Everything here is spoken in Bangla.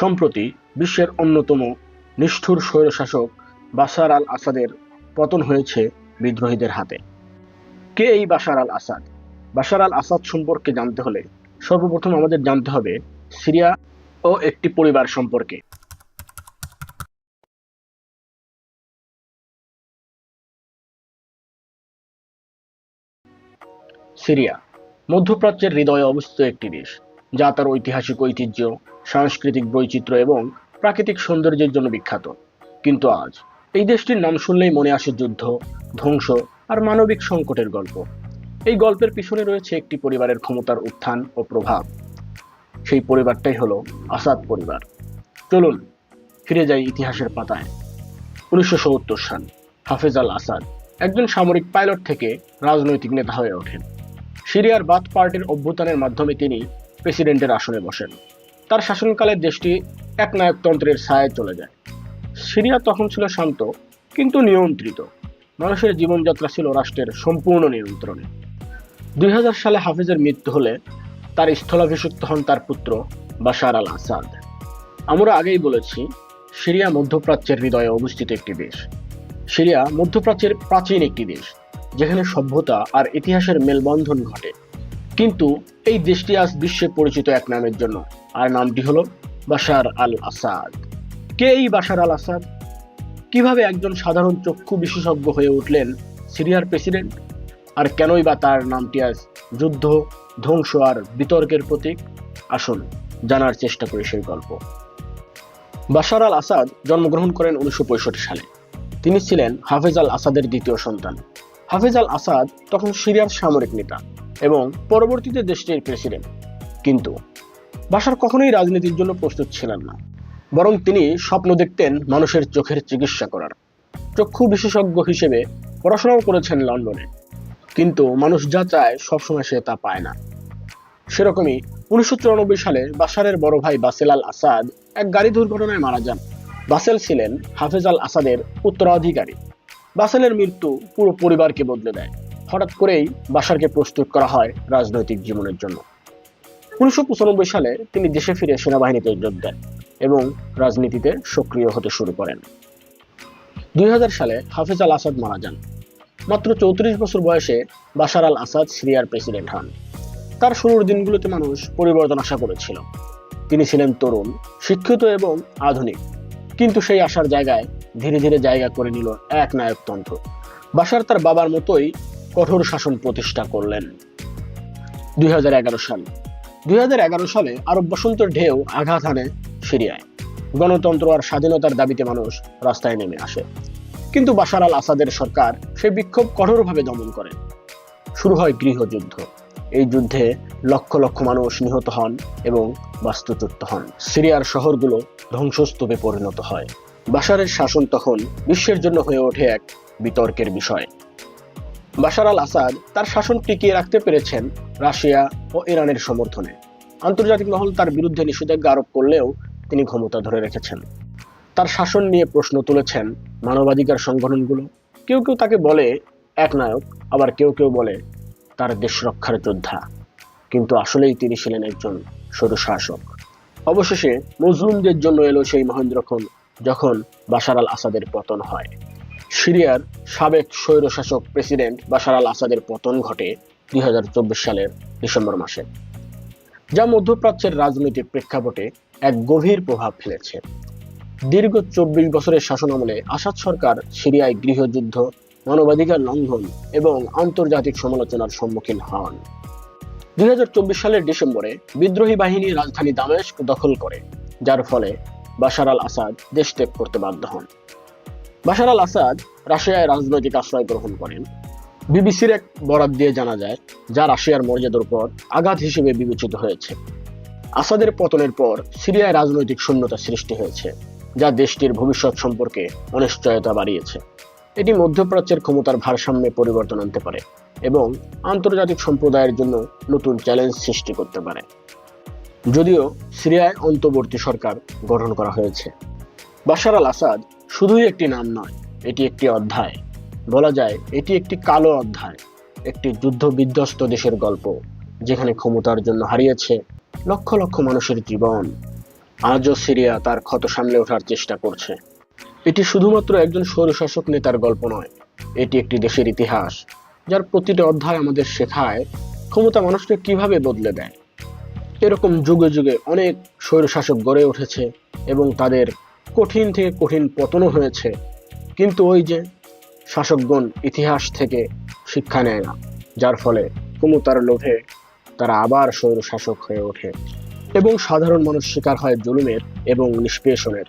সম্প্রতি বিশ্বের অন্যতম নিষ্ঠুর স্বৈরশাসক বাশার আল আসাদের পতন হয়েছে বিদ্রোহীদের হাতে। কে এই বাশার আল আসাদ? বাশার আল আসাদ সম্পর্কে জানতে হলে সর্বপ্রথম আমাদের জানতে হবে সিরিয়া ও একটি পরিবার সম্পর্কে। সিরিয়া, মধ্যপ্রাচ্যের হৃদয়ে অবস্থিত একটি দেশ। যা তার ঐতিহাসিক ঐতিহ্য, সাংস্কৃতিক বৈচিত্র্য এবং প্রাকৃতিক সৌন্দর্যের জন্য বিখ্যাত। কিন্তু আজ এই দেশটির নাম শুনলেই মনে আসে যুদ্ধ, ধ্বংস আর মানবিক সংকটের গল্প। এই গল্পের পিছনে রয়েছে একটি পরিবারের ক্ষমতার উত্থান ও প্রভাব। সেই পরিবারটাই হলো আসাদ পরিবার। চলুন, ফিরে যাই ইতিহাসের পাতায়। উনিশশো সত্তর সাল, হাফেজ আল আসাদ একজন সামরিক পাইলট থেকে রাজনৈতিক নেতা হয়ে ওঠেন। সিরিয়ার বাথ পার্টির অভ্যুত্থানের মাধ্যমে তিনি প্রেসিডেন্টের আসনে বসেন। তার শাসনকালে দেশটি একনায়কতন্ত্রের ছায়ায় চলে যায়। সিরিয়া তখন ছিল শান্ত, কিন্তু নিয়ন্ত্রিত। মানুষের জীবনযাত্রা ছিল রাষ্ট্রের সম্পূর্ণ নিয়ন্ত্রণে। দুই হাজার সালে হাফিজের মৃত্যু হলে তার স্থলাভিষিক্ত হন তার পুত্র বাশার আল আসাদ। আমরা আগেই বলেছি, সিরিয়া মধ্যপ্রাচ্যের হৃদয়ে অবস্থিত একটি দেশ। সিরিয়া মধ্যপ্রাচ্যের প্রাচীন একটি দেশ, যেখানে সভ্যতা আর ইতিহাসের মেলবন্ধন ঘটে। কিন্তু এই দেশটি আজ বিশ্বে পরিচিত এক নামের জন্য। আর নামটি হলো বাশার আল আসাদ কে এই বাশার আল আসাদ কীভাবে একজন সাধারণ চক্ষু বিশেষজ্ঞ হয়ে উঠলেন সিরিয়ার প্রেসিডেন্ট? আর কেনই বা তার নামটি আজ যুদ্ধ, ধ্বংস আর বিতর্কের প্রতীক? আসুন জানার চেষ্টা করি সেই গল্প। বাশার আল আসাদ জন্মগ্রহণ করেন উনিশশো পঁয়ষট্টি সালে। তিনি ছিলেন হাফেজ আল আসাদের দ্বিতীয় সন্তান। হাফেজ আল আসাদ তখন সিরিয়ার সামরিক নেতা। এবং পরবর্তীতে দেশটির প্রেসিডেন্ট কিন্তু বাসার কখনোই রাজনীতির জন্য প্রস্তুত ছিলেন না। বরং তিনি স্বপ্ন দেখতেন মানুষের চোখের চিকিৎসা করার। চক্ষু বিশেষজ্ঞ হিসেবে পড়াশোনাও করেছেন লন্ডনে। কিন্তু মানুষ যা চায় সবসময় সে তা পায় না। সেরকমই উনিশশো চুরানব্বই সালে বাশারের বড় ভাই বাসেল আল আসাদ এক গাড়ি দুর্ঘটনায় মারা যান। বাসেল ছিলেন হাফেজ আল আসাদের উত্তরাধিকারী। বাসেলের মৃত্যু পুরো পরিবারকে বদলে দেয়। হঠাৎ করেই বাশারকে প্রস্তুত করা হয় রাজনৈতিক জীবনের জন্য। উনিশশো পঁচানব্বই সালে তিনি দেশে ফিরে সেনাবাহিনীতে যোগ দেন এবং রাজনীতিতে সক্রিয় হতে শুরু করেন। দুই হাজার সালে হাফেজ আল আসাদ মারা যান। মাত্র চৌত্রিশ বছর বয়সে বাশার আল আসাদ সিরিয়ার প্রেসিডেন্ট হন। তার শুরুর দিনগুলোতে মানুষ পরিবর্তন আশা করেছিল। তিনি ছিলেন তরুণ, শিক্ষিত এবং আধুনিক। কিন্তু সেই আশার জায়গায় ধীরে ধীরে জায়গা করে নিল এক নায়কতন্ত্র। বাশার তার বাবার মতোই কঠোর শাসন প্রতিষ্ঠা করলেন। দুই হাজার এগারো সাল। দুই সালে আরব বসন্তের ঢেউ আঘাত হানে সিরিয়ায়। গণতন্ত্র আর স্বাধীনতার দাবিতে মানুষ রাস্তায় নেমে আসে। কিন্তু বাশার আল আসাদের সরকার সেই বিক্ষোভ কঠোরভাবে দমন করে। শুরু হয় গৃহযুদ্ধ। এই যুদ্ধে লক্ষ লক্ষ মানুষ নিহত হন এবং বাস্তুচ্যুত হন। সিরিয়ার শহরগুলো ধ্বংসস্তূপে পরিণত হয়। বাশারের শাসন তখন বিশ্বের জন্য হয়ে ওঠে এক বিতর্কের বিষয়। বাশার আল আসাদ তার শাসন টিকিয়ে রাখতে পেরেছেন রাশিয়া ও ইরানের সমর্থনে। আন্তর্জাতিক মহল তার বিরুদ্ধে নিষেধাজ্ঞা আরোপ করলেও তিনি ক্ষমতা ধরে রেখেছেন। তার শাসন নিয়ে প্রশ্ন তুলেছেন মানবাধিকার সংগঠনগুলো। কেউ কেউ তাকে বলে এক নায়ক আবার কেউ কেউ বলে তার দেশ রক্ষার যোদ্ধা। কিন্তু আসলেই তিনি ছিলেন একজন সরু শাসক। অবশেষে মজলুমদের জন্য এলো সেই মহেন্দ্রক্ষণ যখন বাশার আল আসাদের পতন হয়। সিরিয়ার সাবেক স্বৈরশাসক প্রেসিডেন্ট বাশার আল আসাদের পতন ঘটে দুই হাজার চব্বিশ সালের ডিসেম্বর মাসে, যা মধ্যপ্রাচ্যের রাজনৈতিক প্রেক্ষাপটে এক গভীর প্রভাব ফেলেছে। দীর্ঘ চব্বিশ বছরের শাসনামলে আসাদ সরকার সিরিয়ায় গৃহযুদ্ধ, মানবাধিকার লঙ্ঘন এবং আন্তর্জাতিক সমালোচনার সম্মুখীন হন। দুই হাজার চব্বিশ সালের ডিসেম্বরে বিদ্রোহী বাহিনী রাজধানী দামেস্ক দখল করে, যার ফলে বাশার আল আসাদ দেশ ত্যাগ করতে বাধ্য হন। বাশার আল আসাদ রাশিয়ায় রাজনৈতিক আশ্রয় গ্রহণ করেন। বিবিসির এক বরাত দিয়ে জানা যায়, যা রাশিয়ার মর্যাদার উপর আঘাত হিসেবে বিবেচিত হয়েছে। আসাদের পতনের পর সিরিয়ায় রাজনৈতিক শূন্যতা সৃষ্টি হয়েছে, যা দেশটির ভবিষ্যৎ সম্পর্কে অনিশ্চয়তা বাড়িয়েছে। এটি মধ্যপ্রাচ্যের ক্ষমতার ভারসাম্যে পরিবর্তন আনতে পারে এবং আন্তর্জাতিক সম্প্রদায়ের জন্য নতুন চ্যালেঞ্জ সৃষ্টি করতে পারে। যদিও সিরিয়ায় অন্তর্বর্তী সরকার গঠন করা হয়েছে। বাশার আল আসাদ শুধুই একটি নাম নয়, এটি একটি অধ্যায়। বলা যায়, এটি একটি কালো অধ্যায়, একটি যুদ্ধ বিধ্বস্ত দেশের গল্প, যেখানে ক্ষমতার জন্য হারিয়েছে লক্ষ লক্ষ মানুষের জীবন। আজও সিরিয়া তার ক্ষত সামলে ওঠার চেষ্টা করছে। এটি শুধুমাত্র একজন স্বৈরশাসক নেতার গল্প নয়, এটি একটি দেশের ইতিহাস, যার প্রতিটি অধ্যায় আমাদের শেখায় ক্ষমতা মানুষকে কীভাবে বদলে দেয়। এরকম যুগে যুগে অনেক স্বৈরশাসক গড়ে উঠেছে এবং তাদের কঠিন থেকে কঠিন পতনও হয়েছে। কিন্তু ওই যে শাসকগণ ইতিহাস থেকে শিক্ষা নেয় না, যার ফলে ক্ষমতার লোভে তারা আবার স্বৈরশাসক হয়ে ওঠে এবং সাধারণ মানুষ শিকার হয় জুলুমের এবং নিষ্পেষণের।